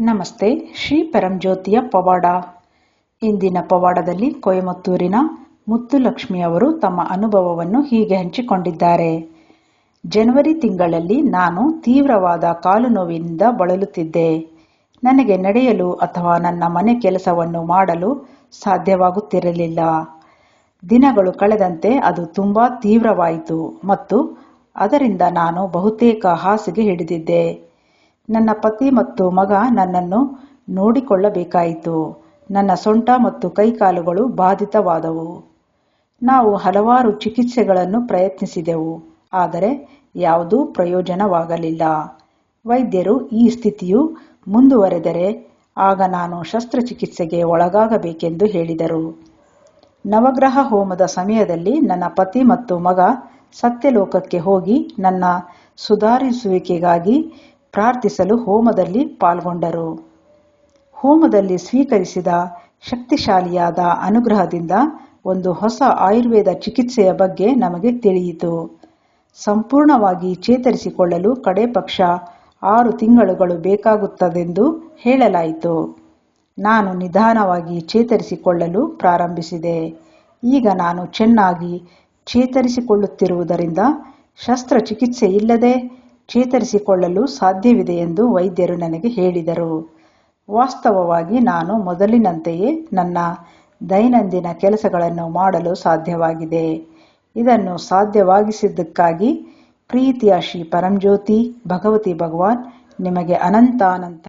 ನಮಸ್ತೆ, ಶ್ರೀ ಪರಂಜ್ಯೋತಿಯ ಪವಾಡ. ಇಂದಿನ ಪವಾಡದಲ್ಲಿ ಕೊಯಮತ್ತೂರಿನ ಮುತ್ತುಲಕ್ಷ್ಮಿ ಅವರು ತಮ್ಮ ಅನುಭವವನ್ನು ಹೀಗೆ ಹಂಚಿಕೊಂಡಿದ್ದಾರೆ. ಜನವರಿ ತಿಂಗಳಲ್ಲಿ ನಾನು ತೀವ್ರವಾದ ಕಾಲು ನೋವಿನಿಂದ ಬಳಲುತ್ತಿದ್ದೆ. ನನಗೆ ನಡೆಯಲು ಅಥವಾ ನನ್ನ ಮನೆ ಕೆಲಸವನ್ನು ಮಾಡಲು ಸಾಧ್ಯವಾಗುತ್ತಿರಲಿಲ್ಲ. ದಿನಗಳು ಕಳೆದಂತೆ ಅದು ತುಂಬಾ ತೀವ್ರವಾಯಿತು ಮತ್ತು ಅದರಿಂದ ನಾನು ಬಹುತೇಕ ಹಾಸಿಗೆ ಹಿಡಿದಿದ್ದೆ. ನನ್ನ ಪತಿ ಮತ್ತು ಮಗ ನನ್ನನ್ನು ನೋಡಿಕೊಳ್ಳಬೇಕಾಯಿತು. ನನ್ನ ಸೊಂಟ ಮತ್ತು ಕೈಕಾಲುಗಳು ಬಾಧಿತವಾದವು. ನಾವು ಹಲವಾರು ಚಿಕಿತ್ಸೆಗಳನ್ನು ಪ್ರಯತ್ನಿಸಿದೆವು, ಆದರೆ ಯಾವುದೂ ಪ್ರಯೋಜನವಾಗಲಿಲ್ಲ. ವೈದ್ಯರು ಈ ಸ್ಥಿತಿಯು ಮುಂದುವರೆದರೆ ಆಗ ನಾನು ಶಸ್ತ್ರಚಿಕಿತ್ಸೆಗೆ ಒಳಗಾಗಬೇಕೆಂದು ಹೇಳಿದರು. ನವಗ್ರಹ ಹೋಮದ ಸಮಯದಲ್ಲಿ ನನ್ನ ಪತಿ ಮತ್ತು ಮಗ ಸತ್ಯಲೋಕಕ್ಕೆ ಹೋಗಿ ನನ್ನ ಸುಧಾರಿಸುವಿಕೆಗಾಗಿ ಪ್ರಾರ್ಥಿಸಲು ಹೋಮದಲ್ಲಿ ಪಾಲ್ಗೊಂಡರು. ಹೋಮದಲ್ಲಿ ಸ್ವೀಕರಿಸಿದ ಶಕ್ತಿಶಾಲಿಯಾದ ಅನುಗ್ರಹದಿಂದ ಒಂದು ಹೊಸ ಆಯುರ್ವೇದ ಚಿಕಿತ್ಸೆಯ ಬಗ್ಗೆ ನಮಗೆ ತಿಳಿಯಿತು. ಸಂಪೂರ್ಣವಾಗಿ ಚೇತರಿಸಿಕೊಳ್ಳಲು ಕಡೆ ಪಕ್ಷ ಆರು ತಿಂಗಳುಗಳು ಬೇಕಾಗುತ್ತದೆಂದು ಹೇಳಲಾಯಿತು. ನಾನು ನಿಧಾನವಾಗಿ ಚೇತರಿಸಿಕೊಳ್ಳಲು ಪ್ರಾರಂಭಿಸಿದೆ. ಈಗ ನಾನು ಚೆನ್ನಾಗಿ ಚೇತರಿಸಿಕೊಳ್ಳುತ್ತಿರುವುದರಿಂದ ಶಸ್ತ್ರಚಿಕಿತ್ಸೆ ಇಲ್ಲದೆ ಚೇತರಿಸಿಕೊಳ್ಳಲು ಸಾಧ್ಯವಿದೆ ಎಂದು ವೈದ್ಯರು ನನಗೆ ಹೇಳಿದರು. ವಾಸ್ತವವಾಗಿ ನಾನು ಮೊದಲಿನಂತೆಯೇ ನನ್ನ ದೈನಂದಿನ ಕೆಲಸಗಳನ್ನು ಮಾಡಲು ಸಾಧ್ಯವಾಗಿದೆ. ಇದನ್ನು ಸಾಧ್ಯವಾಗಿಸಿದ್ದಕ್ಕಾಗಿ ಪ್ರೀತಿಯ ಶ್ರೀ ಪರಂಜ್ಯೋತಿ ಭಗವತಿ ಭಗವಾನ್, ನಿಮಗೆ ಅನಂತಾನಂತ